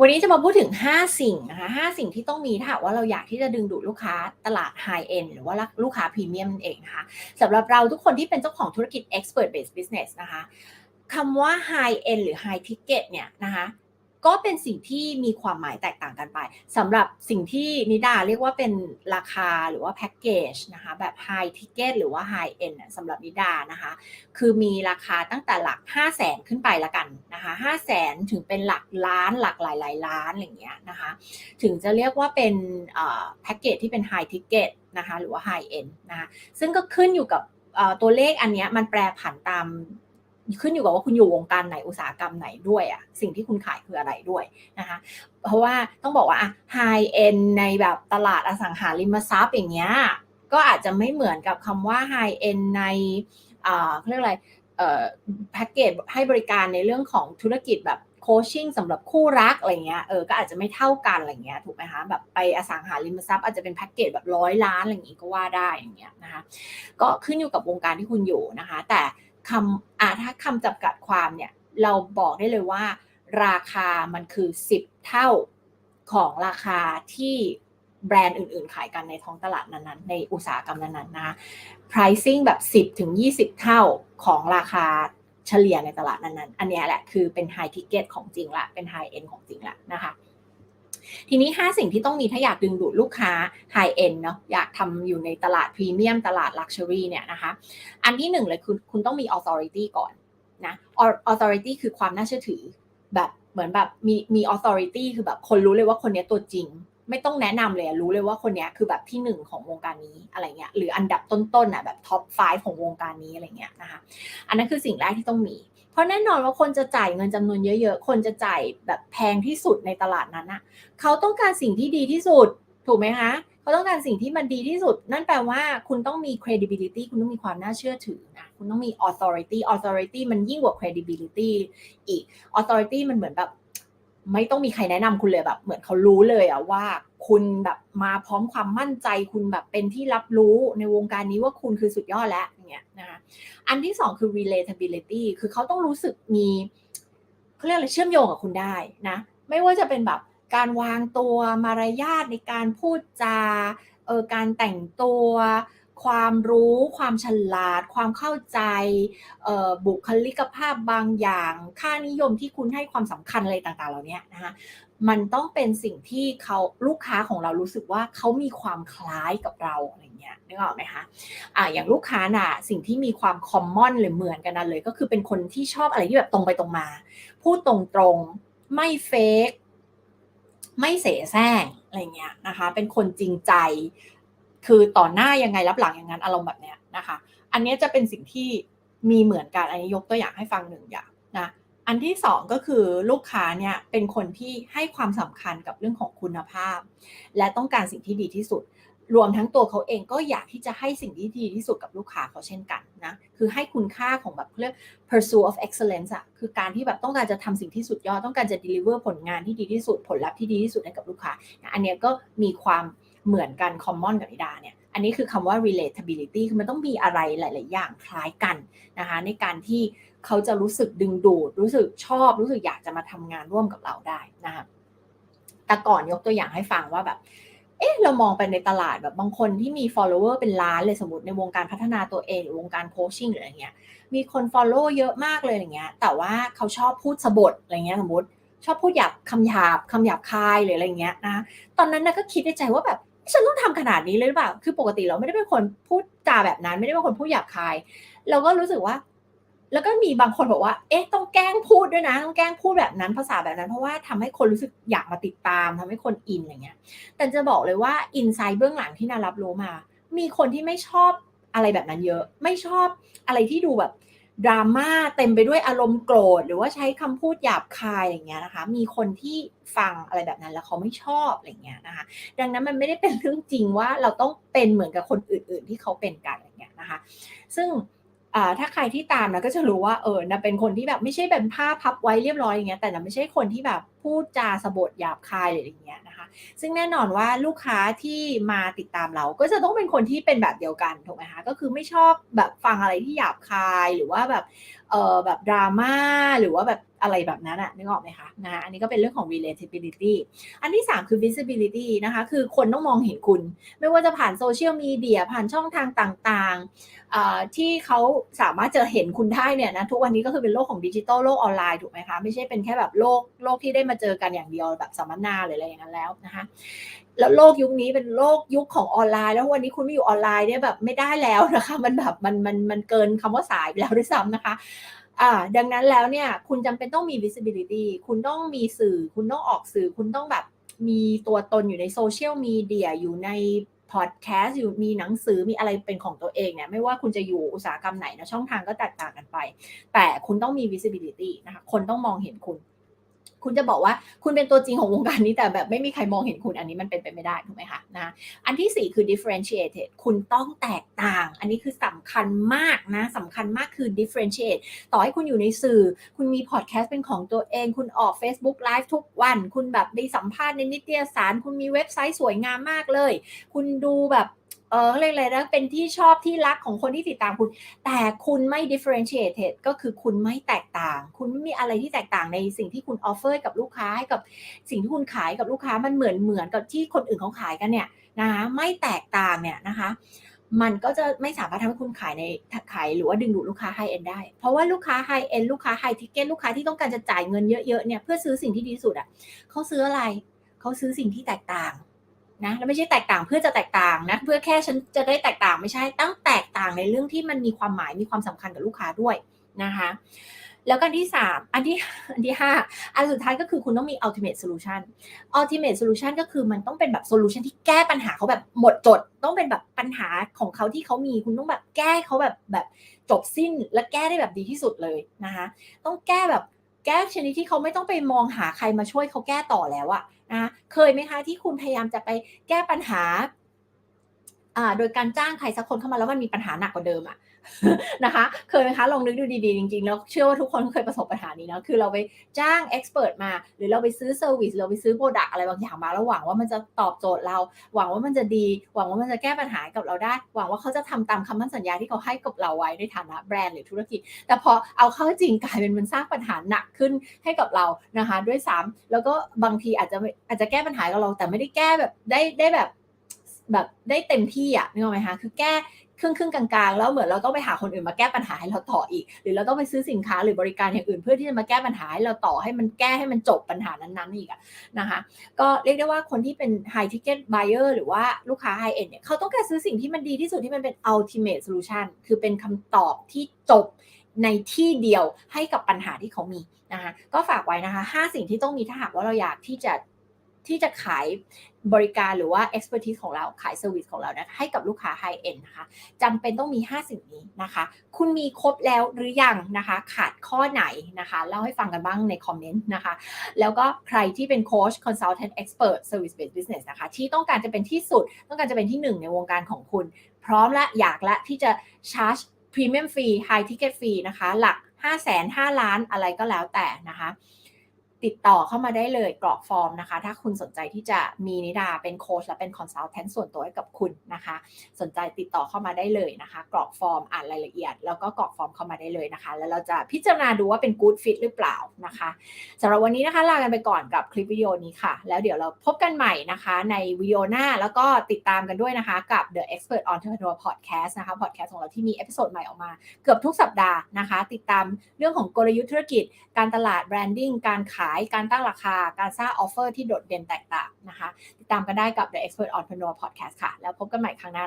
วันนี้จะมาพูดถึง 5 สิ่งนะคะ5สิ่งที่ต้องมีถ้าว่าเราอยากที่จะดึงดูดลูกค้าตลาด High End หรือว่าลูกค้าพรีเมียมนั่นเองนะคะสำหรับเราทุกคนที่เป็นเจ้าของธุรกิจ Expert Based Business นะคะคำว่า High End หรือ High Ticket เนี่ยนะคะ ก็เป็นสิ่งที่มีความหมายแตกต่างกันไปสำหรับสิ่งที่นิดาเรียกว่าเป็นราคาหรือว่าแพ็กเกจนะคะแบบ High Ticket หรือว่า High End สำหรับนิดานะคะคือมีราคาตั้งแต่หลัก 5 0 0แสนขึ้นไปละกันนะคะ5 0 0แสนถึงเป็นหลักล้านหลักหลายหลายล้านอะไรเงี้ยนะคะถึงจะเรียกว่าเป็นแพ็กเกจที่เป็น High Ticket นะคะหรือว่า High End นะคะซึ่งก็ขึ้นอยู่กับตัวเลขอันนี้มันแปรผันตาม ขึ้นอยู่กับว่าคุณอยู่วงการไหนอุตสาหกรรมไหนด้วยอะสิ่งที่คุณขายคืออะไรด้วยนะคะเพราะว่าต้องบอกว่าไฮเอ็นในแบบตลาดอสังหาริมทรัพย์อย่างเงี้ยก็อาจจะไม่เหมือนกับคำว่าไฮเอ็นในเขาเรียกอะไรแพ็กเกจให้บริการในเรื่องของธุรกิจแบบโคชชิ่งสำหรับคู่รักอะไรเงี้ยเออก็อาจจะไม่เท่ากันอะไรเงี้ยถูกไหมคะแบบไปอสังหาริมทรัพย์อาจจะเป็นแพ็กเกจแบบร้อยล้านอะไรอย่างงี้ก็ว่าได้อย่างเงี้ยนะคะก็ขึ้นอยู่กับวงการที่คุณอยู่นะคะ แต่ คำอ่าถ้าคำจำกัดความเนี่ยเราบอกได้เลยว่า ราคามันคือ 10 เท่าของราคาที่แบรนด์อื่น ๆ ขายกันในท้องตลาดนั้นๆ ในอุตสาหกรรมนั้นๆนะคะ pricing แบบ 10 ถึง 20 เท่าของราคาเฉลี่ยในตลาดนั้นๆ อันนี้แหละคือเป็น high ticket ของจริงละ เป็น high end ของจริงละนะคะ ทีนี้ 5 สิ่งที่ต้องมีถ้าอยากดึงดูดลูกค้า high end เนาะอยากทำอยู่ในตลาดพรีเมียมตลาด luxury เนี่ยนะคะ อันที่หนึ่งเลยคือคุณต้องมี authority ก่อนนะ authority คือความน่าเชื่อถือ แบบเหมือนแบบมีมี authority คือแบบคนรู้เลยว่าคนนี้ตัวจริงไม่ต้องแนะนำเลยรู้เลยว่าคนนี้คือแบบที่หนึ่งของวงการนี้อะไรเงี้ยหรืออันดับต้นๆอะแบบท็อป 5 ของวงการนี้อะไรเงี้ยนะคะอันนั้นคือสิ่งแรกที่ต้องมี เพราะแน่นอนว่าคนจะจ่ายเงินจำนวนเยอะ ๆ คนจะจ่ายแบบแพงที่สุดในตลาดนั้นนะเขาต้องการสิ่งที่ดีที่สุด ถูกไหมคะเขาต้องการสิ่งที่มันดีที่สุด นั่นแปลว่าคุณต้องมี credibility คุณต้องมีความน่าเชื่อถือนะคุณต้องมี authority authority มันยิ่งกว่า credibility อีก authority มันเหมือนแบบไม่ต้องมีใครแนะนำคุณเลยแบบ เหมือนเขารู้เลยอะว่า คุณแบบมาพร้อมความมั่นใจ คุณแบบเป็นที่รับรู้ในวงการนี้ว่าคุณคือสุดยอดแล้ว เงี้ยนะคะอันที่สองคือ relatability คือเขาต้องรู้สึกมีเขาเรียกอะไรเชื่อมโยงกับคุณได้นะ ไม่ว่าจะเป็นแบบการวางตัวมารยาทในการพูดจาเออการแต่งตัว ความรู้ ความฉลาด ความเข้าใจบุคลิกภาพบางอย่าง ค่านิยมที่คุณให้ความสำคัญอะไรต่างๆ เหล่านี้นะคะ มันต้องเป็นสิ่งที่เขาลูกค้าของเรารู้สึกว่าเขามีความคล้ายกับเราอะไรเงี้ยนึกออกไหมคะอ่าอย่างลูกค้าน่ะสิ่งที่มีความคอมมอนหรือเหมือนกันนั่นเลย ก็คือเป็นคนที่ชอบอะไรที่แบบตรงไปตรงมา พูดตรงๆไม่เฟกไม่เสแสร้งอะไรเงี้ยนะคะ เป็นคนจริงใจ คือต่อหน้ายังไงรับหลังอย่างนั้นอารมณ์แบบเนี้ยนะคะ อันนี้จะเป็นสิ่งที่มีเหมือนกันอันนี้ยกตัวอย่างให้ฟังหนึ่งอย่างนะ อันที่สองก็คือลูกค้าเนี่ยเป็นคนที่ให้ความสำคัญกับเรื่องของคุณภาพ และต้องการสิ่งที่ดีที่สุด รวมทั้งตัวเขาเองก็อยากที่จะให้สิ่งที่ดีที่สุดกับลูกค้าเขาเช่นกันนะคือให้คุณค่าของแบบเรียก pursuit of excellence อะคือการที่แบบต้องการจะทำสิ่งที่สุดยอดต้องการจะ deliver ผลงานที่ดีที่สุด ผลลัพธ์ที่ดีที่สุดให้กับลูกค้าอันนี้ก็มีความเหมือนกัน common กับนิดาเนี่ยอันนี้คือคำว่า relatability คือมันต้องมีอะไรหลาย ๆ อย่างคล้ายกันนะคะในการที่ เขาจะรู้สึกดึงดูด รู้สึกชอบ รู้สึกอยากจะมาทำงานร่วมกับเราได้นะคะแต่ก่อนยกตัวอย่างให้ฟังว่าแบบ เอ๊ะ เรามองไปในตลาดแบบบางคนที่มี follower เป็นล้านเลยสมมติในวงการพัฒนาตัวเองหรือวงการโคชชิ่งหรืออะไรเงี้ย มีคน follow เยอะมากเลยอย่างเงี้ย แต่ว่าเขาชอบพูดสบทอะไรเงี้ยสมมติ ชอบพูดหยาบคำหยาบคำหยาบคายหรืออะไรเงี้ยนะ ตอนนั้นนะก็คิดในใจว่าแบบฉันต้องทำขนาดนี้เลยหรือเปล่า คือปกติเราไม่ได้เป็นคนพูดจาแบบนั้น ไม่ได้เป็นคนพูดหยาบคาย เราก็รู้สึกว่า แล้วก็มีบางคนบอกว่า เอ๊ะ ต้องแกล้งพูดด้วยนะ ต้องแกล้งพูดแบบนั้นภาษาแบบนั้น เพราะว่าทำให้คนรู้สึกอยากมาติดตามทำให้คนอินอะไรเงี้ย แต่จะบอกเลยว่าอินไซด์เบื้องหลังที่นารับรู้มา มีคนที่ไม่ชอบอะไรแบบนั้นเยอะ ไม่ชอบอะไรที่ดูแบบดราม่าเต็มไปด้วยอารมณ์โกรธ หรือว่าใช้คำพูดหยาบคายอย่างเงี้ยนะคะ มีคนที่ฟังอะไรแบบนั้นแล้วเขาไม่ชอบอะไรเงี้ยนะคะ ดังนั้นมันไม่ได้เป็นเรื่องจริงว่าเราต้องเป็นเหมือนกับคนอื่น ๆ ที่เขาเป็นกันอะไรเงี้ยนะคะ ซึ่ง ถ้าใครที่ตามนะก็จะรู้ว่าเออนะเป็นคนที่แบบไม่ใช่แบบผ้าพับไว้เรียบร้อยอย่างเงี้ยแต่นะไม่ใช่คนที่แบบพูดจาสบทหยาบคายอะไรอย่างเงี้ยนะคะ ซึ่งแน่นอนว่าลูกค้าที่มาติดตามเราก็จะต้องเป็นคนที่เป็นแบบเดียวกันถูกไหมคะก็คือไม่ชอบแบบฟังอะไรที่หยาบคายหรือว่าแบบเออแบบดราม่าหรือว่าแบบ อะไรแบบนั้นอะนึกออกไหมคะนะอันนี้ก็เป็นเรื่องของ relatability อันที่ 3 คือ visibility นะคะคือคนต้องมองเห็นคุณ ไม่ว่าจะผ่านโซเชียลมีเดียผ่านช่องทางต่างๆ ที่เขาสามารถจะเห็นคุณได้เนี่ยนะทุกวันนี้ก็คือเป็นโลกของดิจิทัลโลกออนไลน์ถูกไหมคะ ไม่ใช่เป็นแค่แบบโลกโลกที่ได้มาเจอกันอย่างเดียวแบบสัมมนาหรืออะไรอย่างนั้นแล้วนะคะแล้วโลกยุคนี้เป็นโลกยุคของออนไลน์ แล้ววันนี้คุณไม่อยู่ออนไลน์เนี่ยแบบไม่ได้แล้วนะคะ มันแบบมันมันมันเกินคำว่าสายไปแล้วด้วยซ้ำนะคะ อ่าดังนั้นแล้วเนี่ยคุณจำเป็นต้องมี visibility คุณต้องมีสื่อ คุณต้องออกสื่อ คุณต้องแบบมีตัวตนอยู่ในโซเชียลมีเดียอยู่ในพอดแคสต์อยู่มีหนังสือมีอะไรเป็นของตัวเองเนี่ยไม่ว่าคุณจะอยู่อุตสาหกรรมไหนนะช่องทางก็แตกต่างกันไป แต่คุณต้องมี visibility นะคะคนต้องมองเห็นคุณ คุณจะบอกว่าคุณเป็นตัวจริงของวงการนี้แต่แบบไม่มีใครมองเห็นคุณอันนี้มันเป็นไปไม่ได้ถูกไหมคะนะอันที่ 4 คือ differentiated คุณต้องแตกต่าง อันนี้คือสำคัญมากนะสำคัญมากคือ differentiate ต่อให้คุณอยู่ในสื่อ คุณมีพอดแคสต์เป็นของตัวเอง คุณออก Facebook Live ทุกวัน คุณแบบได้สัมภาษณ์ในนิตยสาร คุณมีเว็บไซต์สวยงามมากเลย คุณดูแบบ เออเรียกอะไรนะเป็นที่ชอบที่รักของคนที่ติดตามคุณ แต่คุณไม่ differentiated ก็คือคุณไม่แตกต่าง คุณไม่มีอะไรที่แตกต่างในสิ่งที่คุณ offer กับลูกค้าให้กับสิ่งที่คุณขายกับลูกค้ามันเหมือนเหมือนกับที่คนอื่นเขาขายกันเนี่ยนะคะไม่แตกต่างเนี่ยนะคะ มันก็จะไม่สามารถทำให้คุณขายในขายหรือว่าดึงดูดลูกค้าไฮเอ็นได้ เพราะว่าลูกค้าไฮเอ็นลูกค้าไฮทิเก็ตลูกค้าที่ต้องการจะจ่ายเงินเยอะๆเนี่ยเพื่อซื้อสิ่งที่ดีสุดอะเขาซื้ออะไรเขาซื้อสิ่งที่แตกต่าง นะแล้วไม่ใช่แตกต่างเพื่อจะแตกต่างนะเพื่อแค่ฉันจะได้แตกต่างไม่ใช่ตั้งแตกต่างในเรื่องที่มันมีความหมายมีความสำคัญกับลูกค้าด้วยนะคะแล้วกันที่ 3 อันที่อันที่ 5 อันสุดท้ายก็คือคุณต้องมี ultimate solution ultimate solution ก็คือมันต้องเป็นแบบ solution ที่แก้ปัญหาเขาแบบหมดจด ต้องเป็นแบบปัญหาของเขาที่เขามี คุณต้องแบบแก้เขาแบบแบบจบสิ้นและแก้ได้แบบดีที่สุดเลยนะคะ ต้องแก้แบบแก้ชนิดที่เขาไม่ต้องไปมองหาใครมาช่วยเขาแก้ต่อแล้วอะ นะเคยไหมคะที่คุณพยายามจะไปแก้ปัญหา โดยการจ้างใครสักคนเข้ามาแล้วมันมีปัญหาหนักกว่าเดิมอะนะคะ เคยไหมคะลองนึกดูดีๆ จริงๆ แล้วเชื่อว่าทุกคนเคยประสบปัญหานี้นะคือเราไปจ้างเอ็กซ์เพรสมา หรือเราไปซื้อเซอร์วิสเราไปซื้อโปรดักอะไรบางอย่างมาแล้วหวังว่ามันจะตอบโจทย์เรา หวังว่ามันจะดี หวังว่ามันจะแก้ปัญหากับเราได้ หวังว่าเขาจะทำตามคำมั่นสัญญาที่เขาให้กับเราไว้ในฐานะแบรนด์หรือธุรกิจ แต่พอเอาเข้าจริงกลายเป็นมันสร้างปัญหาหนักขึ้นให้กับเรานะคะ ด้วยซ้ำแล้วก็บางทีอาจจะอาจจะแก้ปัญหากับเราแต่ไม่ได้แก้แบบได้ได้แบบ แบบได้เต็มที่อะนึกออกไหมคะคือแก้ครึ่งครึ่งกลางๆ แล้วเหมือนเราต้องไปหาคนอื่นมาแก้ปัญหาให้เราต่ออีก หรือเราต้องไปซื้อสินค้าหรือบริการอย่างอื่นเพื่อที่จะมาแก้ปัญหาให้เราต่อให้มันแก้ให้มันจบปัญหานั้นๆอีกนะคะก็เรียกได้ว่าคนที่เป็น high ticket buyer หรือว่าลูกค้า high end เนี่ยเขาต้องการซื้อสิ่งที่มันดีที่สุดที่มันเป็น ultimate solution คือเป็นคำตอบที่จบในที่เดียวให้กับปัญหาที่เขามีนะคะก็ฝากไว้นะคะ 5 สิ่งที่ต้องมีถ้าหากว่าเราอยากที่จะ ที่จะขายบริการหรือว่า expertise ของเราขาย service ของเรานะคะให้กับลูกค้า high end นะคะจำเป็นต้องมี 5 สิ่งนี้นะคะ คุณมีครบแล้วหรือยังนะคะ ขาดข้อไหนนะคะเล่าให้ฟังกันบ้างในคอมเมนต์นะคะ แล้วก็ใครที่เป็นโค้ช consultant expert service based business นะคะ ที่ต้องการจะเป็นที่สุด ต้องการจะเป็นที่หนึ่งในวงการของคุณ พร้อมและอยากและที่จะชาร์จ premium fee high ticket fee นะคะ หลัก 5 0 0 0 0 5 ล้านอะไรก็แล้วแต่นะคะ ติดต่อเข้ามาได้เลยกรอกฟอร์มนะคะ ถ้าคุณสนใจที่จะมีนิดาเป็นโค้ชและเป็นคอนซัลแทนส่วนตัวให้กับคุณนะคะ สนใจติดต่อเข้ามาได้เลยนะคะ กรอกฟอร์มอ่านรายละเอียด แล้วก็กรอกฟอร์มเข้ามาได้เลยนะคะ แล้วเราจะพิจารณาดูว่าเป็นกู๊ดฟิตหรือเปล่านะคะสำหรับวันนี้นะคะลากันไปก่อนกับคลิปวิดีโอนี้ค่ะ แล้วเดี๋ยวเราพบกันใหม่นะคะ ในวิดีโอหน้าแล้วก็ติดตามกันด้วยนะคะ กับ The Expert Entrepreneur Podcast นะคะพอดแคสต์ของเราที่มีเอพิโซดใหม่ออกมา เกือบทุกสัปดาห์นะคะ ติดตามเรื่องของกลยุทธ์ธุรกิจ การตลาดแบรนดิ้งการขาายการตั้งราคาการสร้างออฟเฟอร์ที่โดดเด่นแตกต่างนะคะ ติดตามกันได้กับ The Expert Entrepreneur Podcast ค่ะ แล้วพบกันใหม่ครั้งหน้า